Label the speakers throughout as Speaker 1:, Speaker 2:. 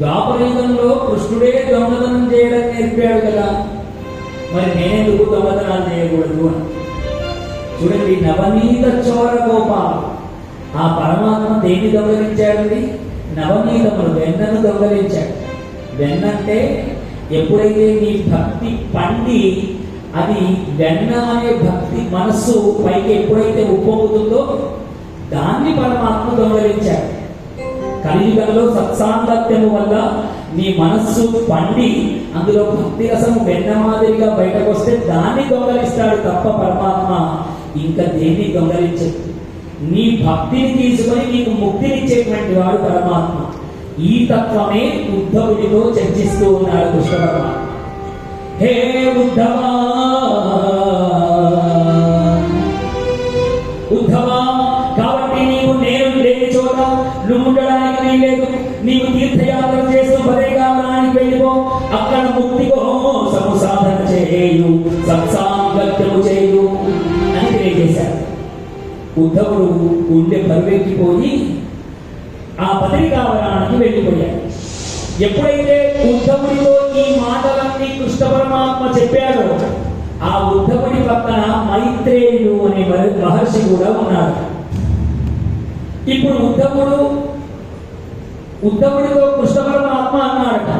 Speaker 1: ద్వాపరయుగంలో కృష్ణుడే దొంగతనం చేయడం నేర్పాడు కదా. మరి నేనెందుకు దొంగతనాలు చేయకూడదు అని? చూడండి నవనీత చోర గోపాల ఆ పరమాత్మ దేన్ని దొంగలించాడండి? నవనీతములు వెన్నను దొంగలించాడు. వెన్నంటే ఎప్పుడైతే నీ భక్తి పండి అది వెన్న అనే భక్తి మనస్సు పైకి ఎప్పుడైతే ఉప్పొంగుతుందో దాన్ని పరమాత్మ దొంగలించాడు. కలియుగంలో సత్సాంగత్యము వల్ల నీ మనస్సు పండి అందులో భక్తి రసం వెన్న మాదిరిగా బయటకు వస్తే దాన్ని దొంగలిస్తాడు తప్ప పరమాత్మ ఇంకా దేన్ని దొంగలించదు నీ భక్తిని తీసుకొని నీకు ముక్తినిచ్చేటువంటి వాడు పరమాత్మ. ఈ తత్వమే ఉద్ధవుడితో చర్చిస్తూ ఉన్నాడు కృష్ణ పరమాత్మ. హే ఉద్ధవా! ఉద్ధవా! కాబట్టి నీవు నేను లేని చోట నువ్వు ఉండడానికి వీల్లేదు. నీవు తీర్థయాత్ర చేస్తూ పదేగామనానికి వెళ్ళిపో. అక్కడ ముక్తి కోసము సాధన చేయు సత్సాంగత్యము చేయు అని తెలియజేశారు. ఉద్ధవుడు గుండె పరివెక్కిపోయి ఆ పత్రికావరణానికి వెళ్ళిపోయాడు. ఎప్పుడైతే ఉద్ధవుడితో ఈ మాటలన్నీ కృష్ణ పరమాత్మ చెప్పాడో ఆ ఉద్ధవుడి పక్కన మైత్రేయుడు అనే మహర్షి కూడా ఉన్నాడు ఇప్పుడు ఉద్దముడు ఉద్దముడితో కృష్ణ ఆత్మ అన్నాడట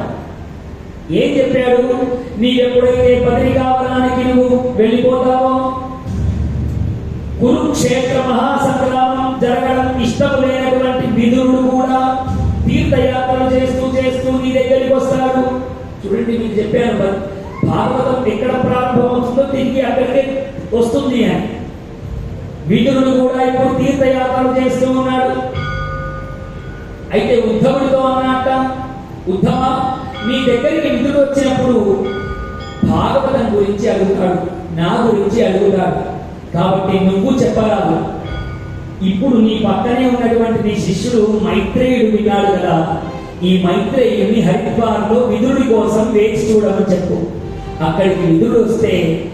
Speaker 1: ఏం చెప్పాడు? నీవెప్పుడైతే పత్రికావరానికి నువ్వు వెళ్ళిపోతావో కురుక్షేత్ర మహాసంగ్రామం జరగడం ఇష్టం లేనటువంటి విధుడు కూడా తీర్థయాత్రలు చేస్తూ చేస్తూ నీ దగ్గరికి వస్తాడు. చూడండి నేను చెప్పాను భాగవతం ఎక్కడ ప్రారంభమవుతుందో తిరిగి అక్కడికే వస్తుంది అని. విదురుడు కూడా ఇప్పుడు తీర్థయాత్రలు చేస్తూ ఉన్నాడు అయితే ఉద్ధవుడితో అన్నట్ట ఉద్ధమ నీ దగ్గరికి విధులు వచ్చినప్పుడు భాగవతం గురించి అడుగుతాడు నా గురించి అడుగుతాడు. కాబట్టి నువ్వు చెప్పరాదు. ఇప్పుడు నీ పక్కనే ఉన్నటువంటి నీ శిష్యుడు మైత్రేయుడు విన్నాడు కదా. ఈ మైత్రేయుని హరిద్వార్లో విధుడి కోసం వేచి చూడమని చెప్పు. అక్కడికి విధుడు వస్తే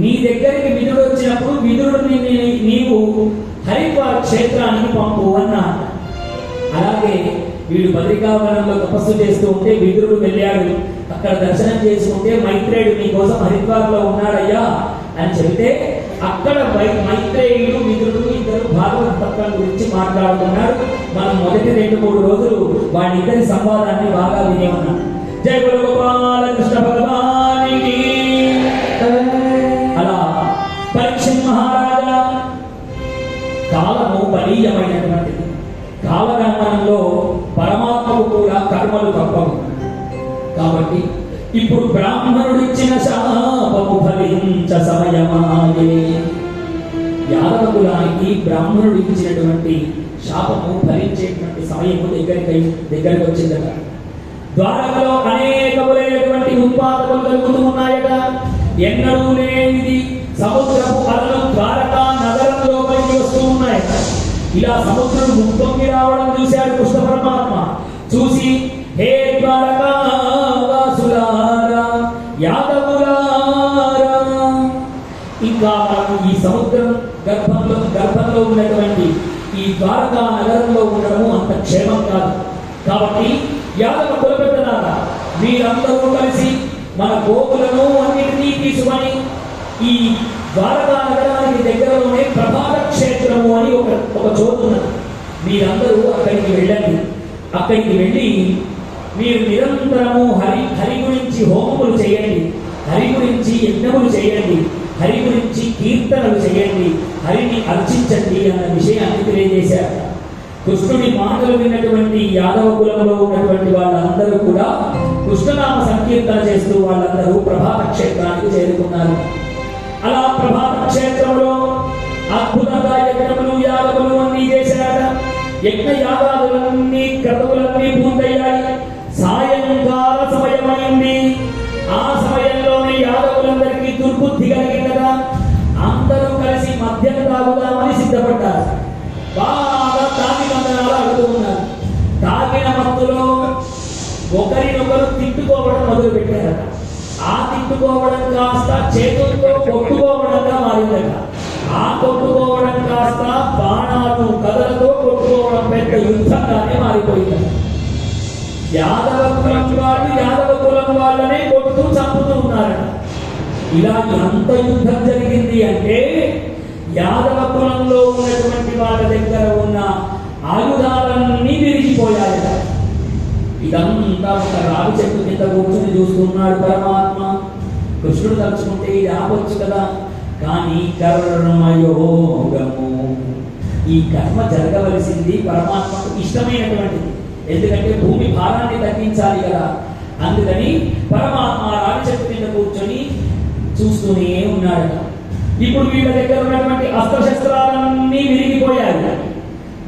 Speaker 1: నీ దగ్గరికి విధుడు వచ్చినప్పుడు విధుడిని నీవు హరిద్వార్ క్షేత్రానికి పంపు అన్నారు. అలాగే వీడు బద్రికావనంలో తపస్సు చేస్తూ ఉంటే విదురుడు వెళ్ళాడు. అక్కడ దర్శనం చేసుకుంటే మైత్రేయుడు నీ కోసం హరిద్వార్లో ఉన్నాడయ్యా అని చెబితే అక్కడ మైత్రేయుడు విదురుడు ఇద్దరు భాగవత తత్వం గురించి మాట్లాడుతున్నారు మనం మొదటి రెండు మూడు రోజులు వాడిద్దరి సంవాదాన్ని బాగా వినేమన్నాం జయ గురు గోపాల కృష్ణ భగవానికి కూడా తప్పవు కాబట్టి ఇప్పుడు బ్రాహ్మణుడు ఇచ్చిన శాపము ఫలించ సమయమాయే. యాదవ కులానికి బ్రాహ్మణుడు ఇచ్చినటువంటి శాపము ఫలించేటువంటి సమయము దగ్గరికి దగ్గరికి వచ్చిందట. ద్వారకలో అనేకములైనటువంటి ఉత్పాదకులు కలుగుతూ ఉన్నాయట. ఎన్నడూ లేనిది సముద్రపు అలలు ద్వారకా నగరంలో పైకి వస్తూ ఉన్నాయట. ఇలా సముద్రం ముప్పొంగి రావడం చూశాడు కృష్ణ పరమాత్మ ఇంకా మనకు ఈ సముద్రం గర్భంలో గర్భంలో ఉన్నటువంటి ఈ ద్వారకా నగరంలో ఉండడము అంత క్షేమం కాదు. కాబట్టి యాదవ కులపెట్టనారా మీరందరూ కలిసి మన గోకులను అన్నిటినీ తీసుకొని ఈ ద్వారకా నగరానికి దగ్గరలోనే ప్రభాత క్షేత్రము అని ఒక ఒక చోటు ఉన్నది. మీరందరూ అక్కడికి వెళ్ళండి. అక్కడికి వెళ్ళి మీరు నిరంతరము హరి హరి గురించి హోమములు చేయండి. హరి గురించి యజ్ఞములు చేయండి. హరి గురించి కీర్తనలు చేయండి. హరిని అర్చించండి అన్న విషయాన్ని తెలియజేశారు. కృష్ణుడి మాటలు విన్నటువంటి యాదవ కులంలో ఉన్నటువంటి వాళ్ళందరూ కూడా కృష్ణనామ సంకీర్తన చేస్తూ వాళ్ళందరూ ప్రభాత క్షేత్రానికి చేరుకున్నారు. అలా ప్రభాత క్షేత్రంలో అద్భుతంగా యజ్ఞములు యాగములు అన్నీ చేశారట. యజ్ఞ యాగాదులన్నీ క్రతువులన్నీ పూర్తయ్యాయి. బాగా తాగి మందనాలు అడుగుతూ ఉన్నారు. తాగిన మత్తులో ఒకరినొకరు తిట్టుకోవడం మొదలు పెట్టారట ఆ తిట్టుకోవడం కాస్త చేతులతో కొట్టుకోవడంగా మారిందట. ఆ కొట్టుకోవడం కాస్త బాణాలు కథలతో కొట్టుకోవడం పెద్ద యుద్ధంగానే మారిపోయిందట. యాదవ కులం వాళ్ళు యాదవ కులం వాళ్ళనే కొడుతూ చంపుతూ ఉన్నారట. ఇలా ఎంత యుద్ధం జరిగింది అంటే యాదవ కులంలో ఉన్నటువంటి వాళ్ళ దగ్గర ఉన్న ఆయుధాలన్నీ విరిగిపోయాయి. ఇదంతా ఒక రావి చెట్టు కింద కూర్చుని చూస్తున్నాడు పరమాత్మ. కృష్ణుడు తలుచుకుంటే ఇది ఆపొచ్చు కదా. కానీ కర్మయోగము ఈ కర్మ జరగవలసింది పరమాత్మకు ఇష్టమైనటువంటిది. ఎందుకంటే భూమి భారాన్ని తగ్గించాలి కదా. అందుకని పరమాత్మ రావి చెట్టు కింద కూర్చొని చూస్తూనే ఉన్నాడట. ఇప్పుడు వీళ్ళ దగ్గర ఉన్నటువంటి అస్త్రశస్త్రాలన్నీ విరిగిపోయాయి.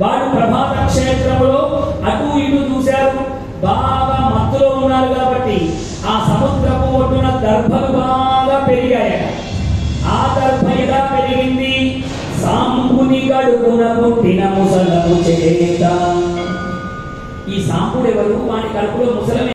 Speaker 1: వాడు ప్రభాత క్షేత్రంలో అటు ఇటు చూశారు. బాగా మత్తులో ఉన్నారు కాబట్టి ఆ సముద్రపు ఒడ్డున దర్భలు బాగా పెరిగాయట ఆ దర్భ ఇలా పెరిగింది? సాంబుని గడుపున పుట్టిన ముసలము చేత. ఈ సాంబుడు ఎవరు? వాని కడుపులో ముసలమే